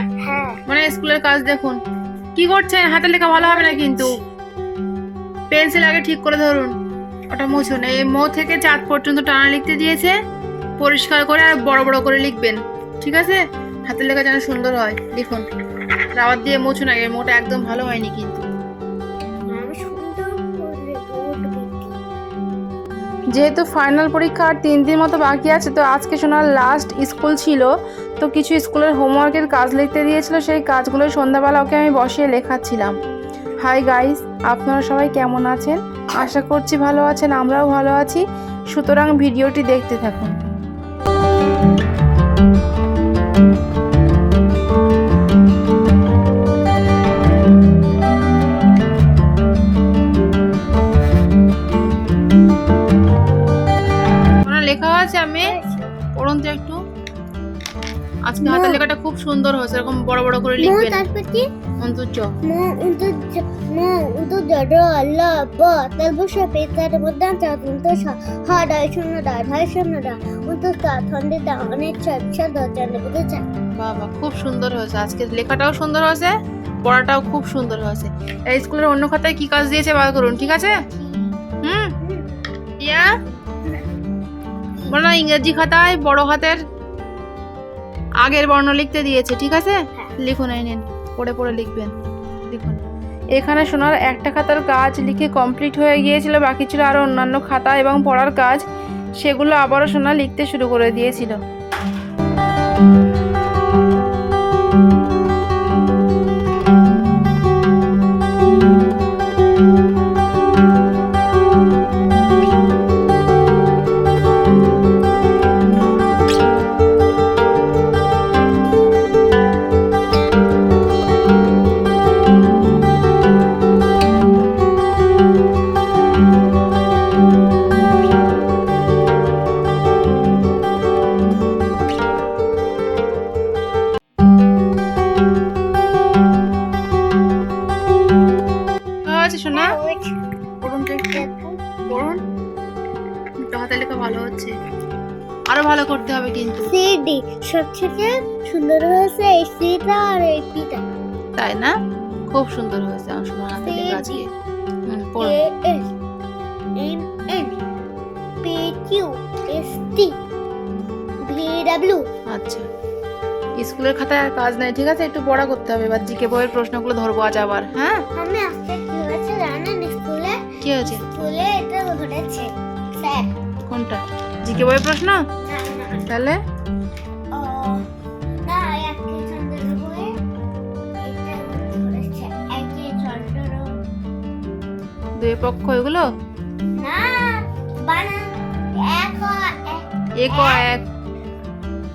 হ্যাঁ? মানে স্কুলের কাজ দেখুন। কি করছেন হাতে লেখা ভালো হবে না কিন্তু। পেন্সিল আগে ঠিক করে ধরুন। ওটা মুছুন এই মো থেকে চাঁদ পর্যন্ত টানা লিখতে দিয়েছে। পরিষ্কার করে আর বড় বড় করে লিখবেন। ঠিক আছে? হাতের লেখা যেন সুন্দর হয়। লিখুন। রাবার দিয়ে মুছুন আগে। মোটা একদম ভালো হয়নি কিন্তু। যেহেতু ফাইনাল পরীক্ষা আর তিন দিন মতো বাকি আছে, তো আজকে শোনার লাস্ট স্কুল ছিল। তো কিছু স্কুলের হোমওয়ার্কের কাজ লিখতে দিয়েছিল, সেই কাজগুলো সন্ধ্যাবেলা ওকে আমি বসিয়ে লেখাচ্ছিলাম। হাই গাইস আপনারা সবাই কেমন আছেন? আশা করছি ভালো আছেন, আমরাও ভালো আছি। সুতরাং ভিডিওটি দেখতে থাকুন। হাতের লেখাটা খুব সুন্দর হয়েছে এরকম বড় বড় করে মো লিখবেন তারপর কি অন্তর চ। মো উন্ত মো উন্ত জড ল ব তারপর সে পেতার মধ্যে চাঁদ উন্ত হা ডাই শূন্য ডা ঢাই শূন্য ডা উন্ত কা ঠন্ডে ডা অনেক চার চার দর্জানে বুঝে চা। বাবা খুব সুন্দর হয়েছে। আজকে লেখাটাও সুন্দর হয়েছে পড়াটাও খুব সুন্দর হয়েছে। এই স্কুলের অন্য খাতায় কি কাজ দিয়েছে বার করুন ঠিক আছে? হুম? ইয়া? বলো ইংরেজি খাতায় বড় হাতের আগের বর্ণ লিখতে দিয়েছে ঠিক আছে? লিখুন এই নিন পড়ে পড়ে লিখবেন লিখুন। এখানে শোনার একটা খাতার কাজ লিখে কমপ্লিট হয়ে গিয়েছিল বাকি ছিল আরও অন্যান্য খাতা এবং পড়ার কাজ। সেগুলো আবারও শোনা লিখতে শুরু করে দিয়েছিল। তো ভালো হচ্ছে। আরও ভালো করতে হবে কিন্তু। সিডি সবথেকে সুন্দর হয়েছে এই সিটা আর এই পিটা তাই না? খুব সুন্দর হয়েছে আমার শোনা হাতে আজকে M N P Q S T V W আচ্ছা। স্কুলের খাতায় আর কাজ নাই ঠিক আছে? একটু পড়া করতে হবে। এবার জিকে বইয়ের প্রশ্নগুলো ধরবো আজ আবার হ্যাঁ? আমি আজকে কি হয়েছে জানেন? স্কুলে কি হয়েছে? স্কুলে এটা ধরেছে স্যার কোনটা? জিকে বইয়ের প্রশ্ন? না না। তাহলে? বই দুই পক্ষ এগুলো? এক এক। এক এক।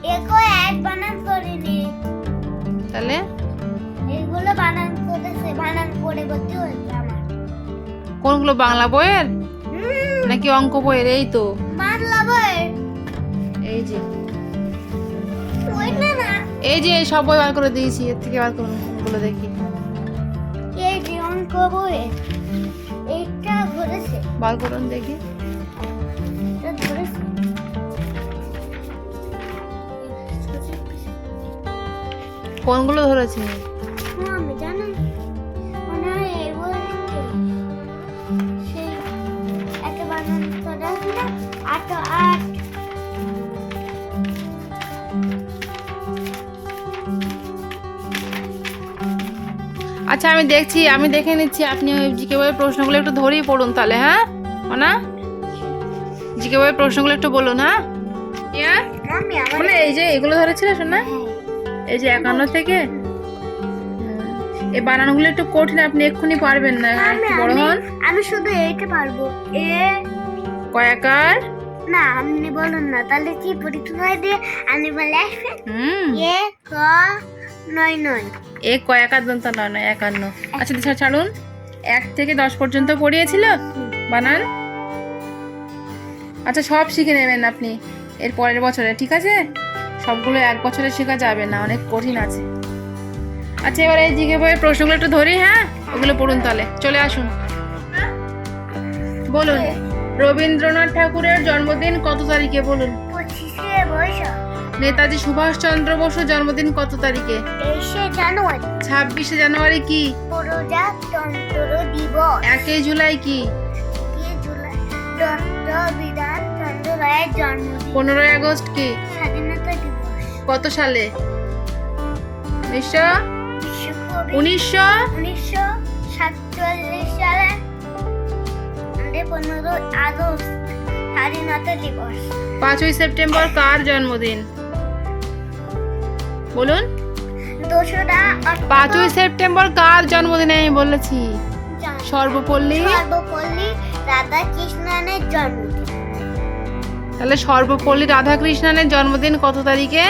এক ও এক বানান করিনি। তাহলে? এগুলো বানান করেছে বানান করে করতে হয়েছে আমার। কোনগুলো বাংলা বইয়ের? নাকি অঙ্ক বইয়ের? এই তো। বাংলা এই যে। এই যে সব বই বার করে দিয়েছি এর থেকে বার করুন কোনগুলো দেখি। এই যে অঙ্ক বই এইটা ধরেছে। বার করুন দেখি। কোনগুলো ধরেছে? আট আচ্ছা আমি দেখছি আমি দেখে নিচ্ছি আপনি ওই জিকে বইয়ের প্রশ্নগুলো একটু ধরেই পড়ুন তাহলে হ্যাঁ? না জিকে বইয়ের প্রশ্নগুলো একটু বলুন হ্যাঁ? মানে এই যে এগুলো ধরেছিল শোনা এই যে একান্ন থেকে? এই বানানগুলো একটু কঠিন আপনি এক্ষুনি পারবেন না আমি বড় হন। আমি শুধু এইটা পারব। এ কয়াকার না আপনি বলুন না তাহলে কি পরীক্ষা দিয়ে আপনি বলে আসবেন হুম। এ ক নয় নয়। এ কয়াকার দন্ত নয় নয় একান্ন আচ্ছা দিশা ছাড়ুন। এক থেকে দশ পর্যন্ত পড়িয়েছিল? বানান। আচ্ছা সব শিখে নেবেন আপনি এর পরের বছরে ঠিক আছে? সবগুলো এক বছরে শেখা যাবে না অনেক কঠিন আছে। আচ্ছা এবার এই জিকে বইয়ের প্রশ্নগুলো একটু ধরি হ্যাঁ? ওগুলো পড়ুন তাহলে। চলে আসুন। বলুন। রবীন্দ্রনাথ ঠাকুরের জন্মদিন কত তারিখে বলুন? নেতাজি সুভাষ চন্দ্র বসুর জন্মদিন কত তারিখে? জানুয়ারি। ছাব্বিশে জানুয়ারি কি? প্রজাতন্ত্র দিবস। একই জুলাই কি? পনেরোই আগস্ট কি? স্বাধীনতা দিবস। কত সালে? উনিশশো? উনিশশো পনেরো আগস্ট স্বাধীনতা দিবস। পাঁচই সেপ্টেম্বর কার জন্মদিন? বলুন। দোসরা পাঁচই সেপ্টেম্বর কার জন্মদিন আমি বলেছি? সর্বপল্লী। সর্বপল্লী রাধা কৃষ্ণনের জন্মদিন। তাহলে সর্বপল্লী রাধাকৃষ্ণনের জন্মদিন কত তারিখে?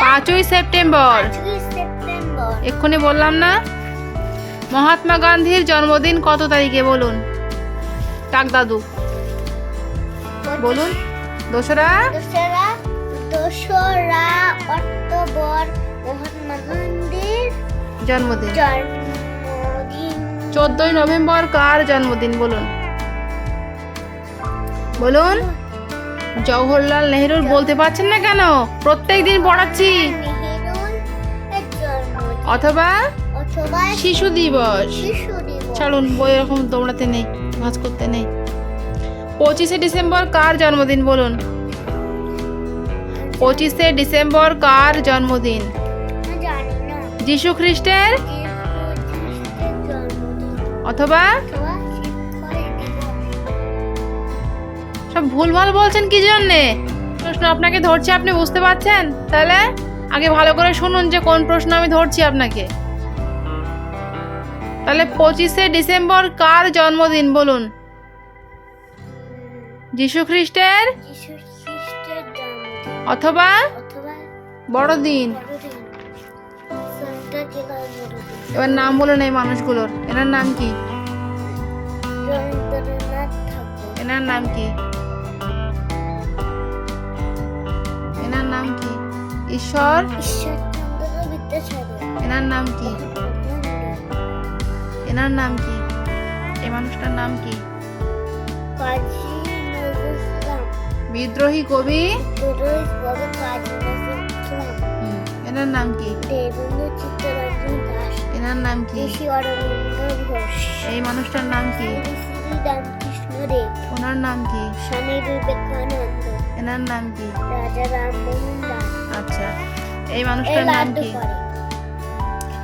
পাঁচই সেপ্টেম্বর। এক্ষুনি বললাম না। মহাত্মা গান্ধীর জন্মদিন কত তারিখে বলুন? টাক দাদু? বলুন। দোসরা? দোসরা দোসরা অক্টোবর মহাত্মা গান্ধীর জন্মদিন। জন্মদিন। চোদ্দই নভেম্বর কার জন্মদিন বলুন। বলুন। জওহরলাল নেহরুর বলতে পারছেন না কেন? প্রত্যেক দিন পড়াচ্ছি। অথবা অথবা শিশু দিবস। শিশু দিবস। ছাড়ুন বই এরকম দৌড়াতে নেই। ভাজ করতে নেই। পঁচিশে ডিসেম্বর কার জন্মদিন বলুন? পঁচিশে ডিসেম্বর কার জন্মদিন? যীশু খ্রিস্টের? অথবা? সব ভুলভাল বলছেন কি জন্যে? প্রশ্ন আপনাকে ধরছি, আপনি বুঝতে পারছেন? তাহলে আগে ভালো করে শুনুন যে কোন প্রশ্ন আমি ধরছি আপনাকে। তাহলে পঁচিশে ডিসেম্বর কার জন্মদিন বলুন? যীশু খ্রিস্টের? অথবা বড়দিন। এবার নাম বলুন এই মানুষগুলোর। এনার নাম কি? এনার নাম কি? এনার নাম কি? ঈশ্বর? এনার নাম কি? এনার নাম কি? এই মানুষটার নাম কি? বিদ্রোহী কবি? এনার নাম কি? এনার নাম কি? এই মানুষটার নাম কি? ওনার নাম কি? স্বামী বিবেকানন্দ। এনার নাম কি? রাজা রামমোহন দাস। আচ্ছা এই মানুষটার নাম কি?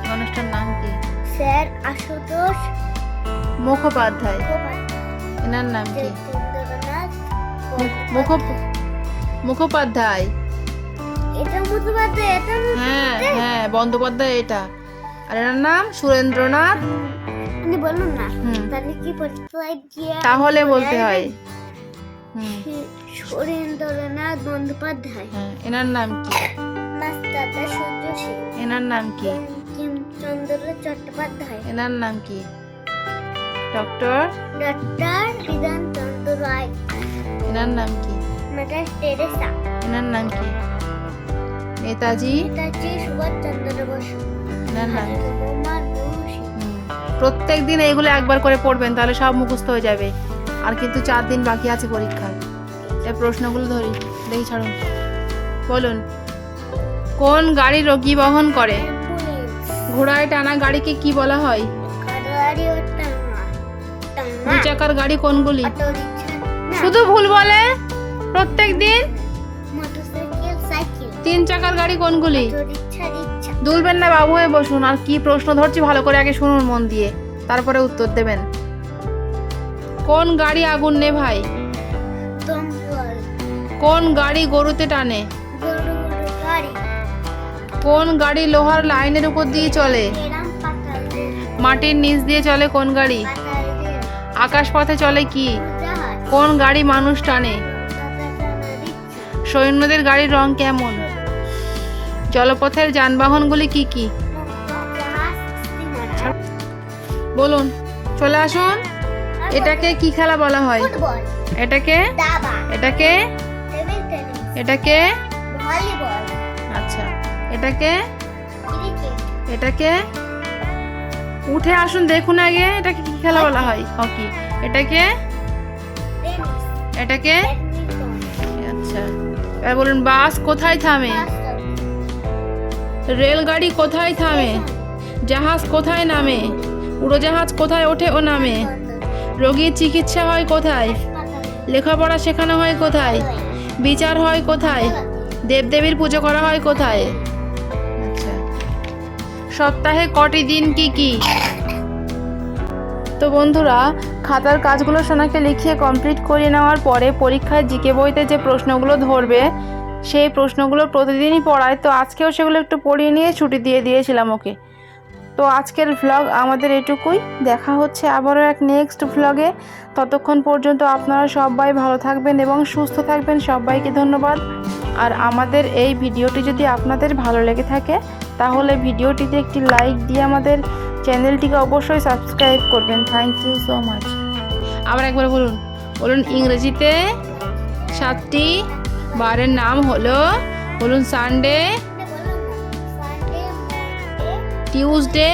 মানুষটার নাম কি? স্যার আশুতোষ মুখোপাধ্যায়। এনার নাম কি? মুখ মুখোপাধ্যায়। এটা মুখোপাধ্যায় এটা হ্যাঁ হ্যাঁ বন্দ্যোপাধ্যায় এটা। আর এনার নাম সুরেন্দ্রনাথ। আপনি বলুন না তাহলে কি পরিচয় দিয়ে তাহলে বলতে হয়। সুরেন্দ্রনাথ বন্দ্যোপাধ্যায়। হ্যাঁ এনার নাম কি? মাস্টারদা সূর্য সেন। এনার নাম কি? বঙ্কিমচন্দ্র চট্টোপাধ্যায়। এনার নাম কি? ডক্টর? ডক্টর বিধান চন্দ্র রায়। এনার নাম কি? Mother Teresa. এনার নাম কি? নেতাজি? নেতাজি সুভাষ চন্দ্র বসু। এনার নাম প্রত্যেক দিন এইগুলো একবার করে পড়বেন তাহলে সব মুখস্থ হয়ে যাবে। আর কিন্তু চার দিন বাকি আছে পরীক্ষার। এই প্রশ্নগুলো ধরি দেখি ছাড়ুন। বলুন কোন গাড়ি রোগী বহন করে? ঘোড়ায় টানা গাড়িকে কি বলা হয়? দু চাকার গাড়ি কোনগুলি? শুধু ভুল বলে? প্রত্যেক দিন? তিন চাকার গাড়ি কোনগুলি? দুলবেন না বাবু হয়ে বসুন আর কি প্রশ্ন ধরছি ভালো করে আগে শুনুন মন দিয়ে তারপরে উত্তর দেবেন। কোন গাড়ি আগুন নে ভাই কোন গাড়ি গরুতে টানে? কোন গাড়ি লোহার লাইনের উপর দিয়ে চলে? মাটির নিচ দিয়ে চলে কোন গাড়ি? আকাশ পথে চলে কি? কোন গাড়ি মানুষ টানে? সৈন্যদের গাড়ির রং কেমন? জলপথের যানবাহনগুলি কি কি? বলুন চলে আসুন। এটাকে কি খেলা বলা হয়? এটাকে? এটাকে? এটাকে? ভলিবল। এটাকে? এটাকে? উঠে আসুন দেখুন আগে এটাকে কি খেলা বলা হয়? হকি। এটাকে? এটাকে? আচ্ছা। এবার বলুন বাস কোথায় থামে। রেলগাড়ি কোথায় থামে? জাহাজ কোথায় নামে? উড়োজাহাজ কোথায় ওঠে ও নামে? রোগীর চিকিৎসা হয় কোথায়? লেখাপড়া শেখানো হয় কোথায়? বিচার হয় কোথায়? দেবদেবীর পুজো করা হয় কোথায়? সপ্তাহে কটি দিন কি কি? তো বন্ধুরা, খাতার কাজগুলো সোনাকে লিখিয়ে কমপ্লিট করে নেওয়ার পরে পরীক্ষায় জিকে বইতে যে প্রশ্নগুলো ধরবে, সেই প্রশ্নগুলো প্রতিদিনই পড়ায়। তো আজকেও সেগুলো একটু পড়িয়ে নিয়ে ছুটি দিয়ে দিয়েছিলাম ওকে। তো আজকের ভ্লগ আমাদের এটুকুই। দেখা হচ্ছে আবারও এক নেক্সট ভ্লগে ততক্ষণ পর্যন্ত আপনারা সবাই ভালো থাকবেন এবং সুস্থ থাকবেন। সবাইকে ধন্যবাদ। আর আমাদের এই ভিডিওটি যদি আপনাদের ভালো লেগে থাকে তাহলে ভিডিওটিতে একটি লাইক দিয়ে আমাদের চ্যানেলটিকে অবশ্যই সাবস্ক্রাইব করবেন। থ্যাংক ইউ সো মাচ আবার একবার বলুন। বলুন ইংরেজিতে সাতটি বারের নাম হলো বলুন সানডে টিউসডে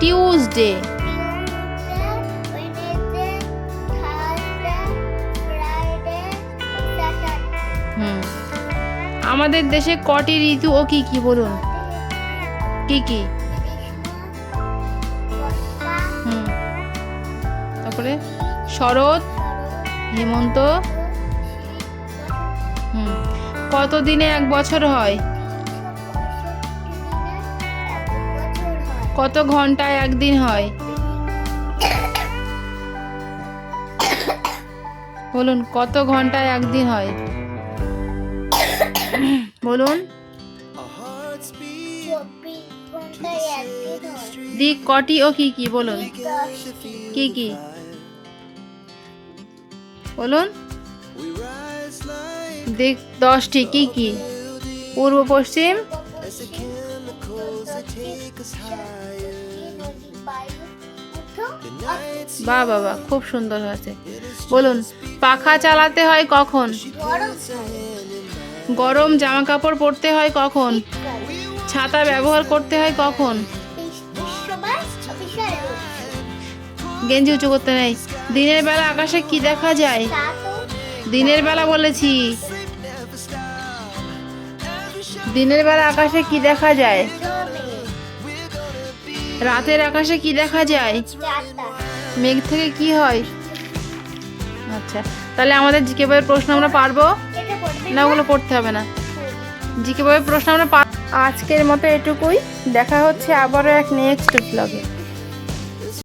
টিউসডে আমাদের দেশে কটি ঋতু ও কি কি বলুন? কি কি? হুম। তারপরে শরৎ, হেমন্ত। হুম। কত দিনে এক বছর হয়? কত ঘন্টায় একদিন হয়? বলুন, কত ঘন্টায় একদিন হয়? বলুন। দিক কটি ও কি কি, বলুন। কি কি? বলুন। দিক দশটি, কি কি? পূর্ব, পশ্চিম। বা বাবা খুব সুন্দর হয়েছে। বলুন, পাখা চালাতে হয় কখন? গরম জামা কাপড় পরতে হয় কখন? ছাতা ব্যবহার করতে হয় কখন? গেঞ্জি উঁচু করতে নেই। দিনের বেলা আকাশে কি দেখা যায়? দিনের বেলা বলেছি। দিনের বেলা আকাশে কি দেখা যায়? রাতের আকাশে কি দেখা যায়? মেঘ থেকে কি হয়? আচ্ছা। তাহলে আমাদের জিকে বইয়ের প্রশ্ন আমরা পারব? না, ওগুলো পড়তে হবে না। জিকে বইয়ের প্রশ্ন আমরা আজকের মতো এটুকুই। দেখা হচ্ছে আবারও এক নেক্সট ব্লগে